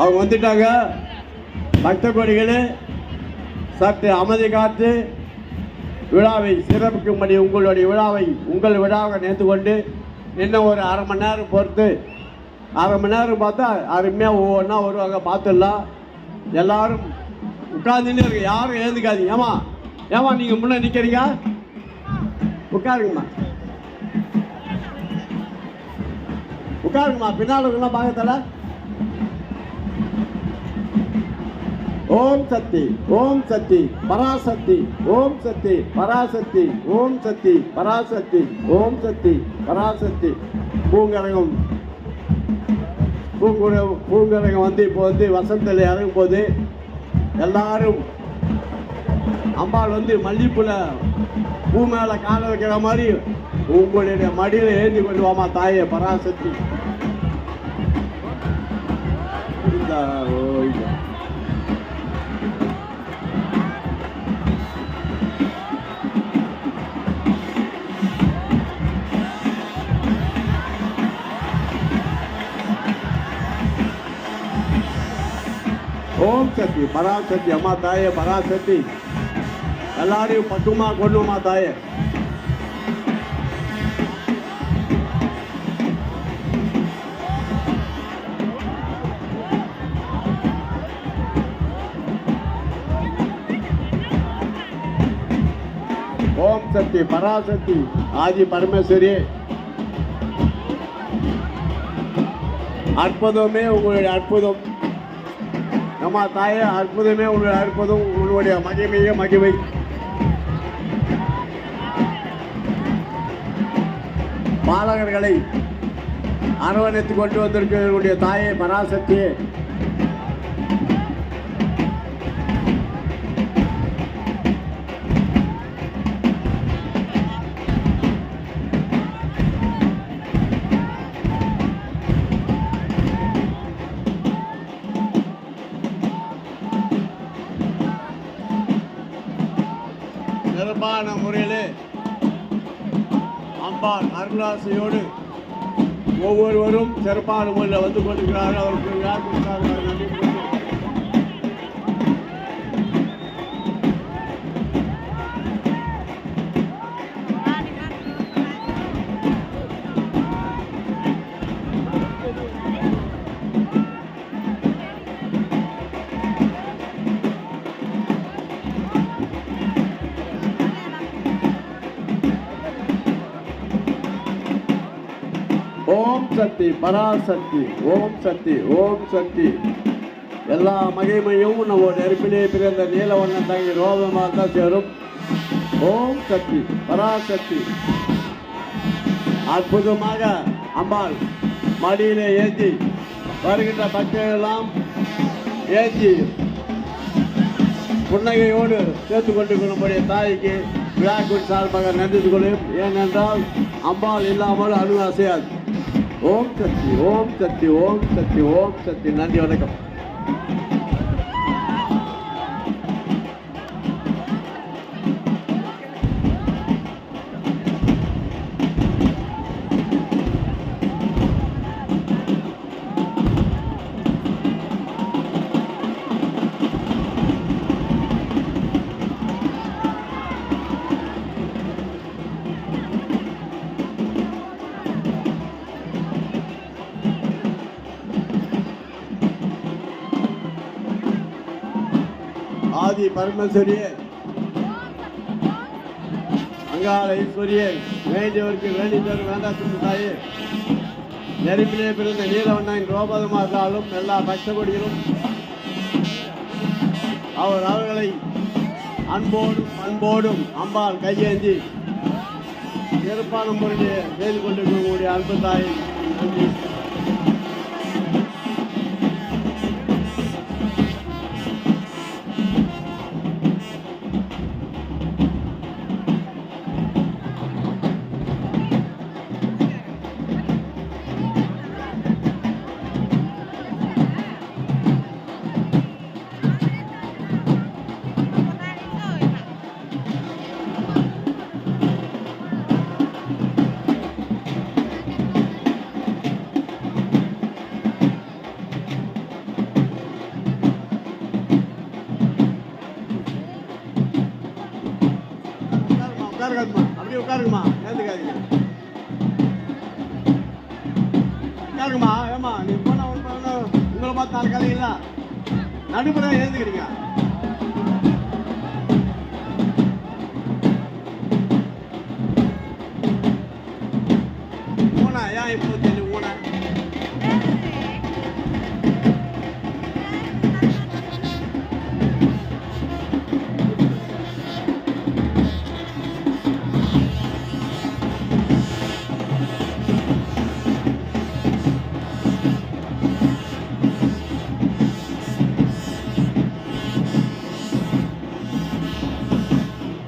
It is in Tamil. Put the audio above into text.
அவங்க வந்துட்டாங்க. பக்த கோடிகளே சற்று அமைதி காத்து விழாவை சிறப்பிக்கும்படி உங்களுடைய விழாவை உங்கள் விழாவை நேர்த்து கொண்டு இன்னும் ஒரு அரை மணி நேரம் பொறுத்து அரை மணி நேரம் பார்த்தா அருமையாக ஒவ்வொன்றா வருவாங்க பார்த்துடலாம். எல்லாரும் உட்காந்துன்னு இருக்கு யாரும் எழுந்துக்காதீங்க. ஏமா ஏமா நீங்கள் முன்னே நிற்கிறீங்க உட்காருங்கம்மா. உட்காருங்கம்மா. பின்னால் இருக்கலாம் பாகத்தில் ஓம் சக்தி ஓம் சக்தி பராசக்தி ஓம் சக்தி பராசக்தி ஓம் சக்தி பராசக்தி ஓம் சக்தி பராசக்தி. பூங்கரகம். பூங்குற பூங்கரகம் வந்து இப்போ வந்து வசந்தில் இறங்கும் போது எல்லாரும் அம்பாள் வந்து மல்லிப்பூல பூ மேலே கால வைக்கிற மாதிரி உங்களுடைய மடியில் ஏந்தி கொண்டு வாமா தாயே பராசக்தி? இந்த ஓய்யா ஓம் சக்தி பராசக்தி அம்மா தாயே பராசக்தி எல்லாரையும் பக்குமா கொண்டுமா தாயே ஓம் சக்தி பராசக்தி ஆதி பரமேஸ்வரி அற்புதமே உங்களுடைய அற்புதம் அம்மா தாயே அற்புதமே உன்னுடைய அற்புதம் உன்னுடைய மகிமையே மகிமை. பாலகர்களை அரவணைத்து கொண்டு வந்திருக்கக்கூடிய தாயை பராசக்தியை. சிறப்பான முறையிலே அம்பாள் அருளாசையோடு ஒவ்வொருவரும் சிறப்பான முறையில் வந்து கொண்டிருக்கிறார்கள். அவருக்கு சக்தி பராசக்தி ஓம் சக்தி ஓம் சக்தி. எல்லா மகிமையும் நம்ம நெருப்பிலே பிறந்த நீலவண்ணன் தங்கி ரோபமாக தான் சேரும். ஓம் சக்தி பராசக்தி. அற்புதமாக அம்பாள் மடியிலே ஏற்றி வருகின்ற பக்தர்களெல்லாம் ஏற்றி புன்னகையோடு சேர்த்து கொண்டிருக்கக்கூடிய தாய்க்கு விழாக்குள் சார்பாக நன்றி கொள்ளும் ஏனென்றால் அம்பாள் இல்லாமல் அணு அசையாது. ஓம் சக்தி ஓம் சக்தி ஓம் சக்தி ஓம் சக்தி நன்றி வணக்கம். ஆதி பரமேஸ்வரியே. அங்காள ஈஸ்வரியே வேண்டியவருக்கு வேண்டி தரும் வேண்டாம் தாயே. நெருப்பிலே பிறந்த நீலவண்ணன் ரோபதமாக இருந்தாலும் எல்லா பக்தகொடிகளும் அவர் அவர்களை அன்போடும் அன்போடும் அம்பாள் கையேந்தி சிறப்பான முறையிலே செய்து கொண்டிருக்கக்கூடிய அன்பு தாயை. நன்றி. உட்காருக்காதுமா அப்படியே உட்காருங்கம்மா. ஏந்துக்காதீங்க. உட்காருங்கம்மா. ஏமா நீ போனா உங்களை பார்த்து நாலு கதைங்களா ஏந்துக்கிறீங்க.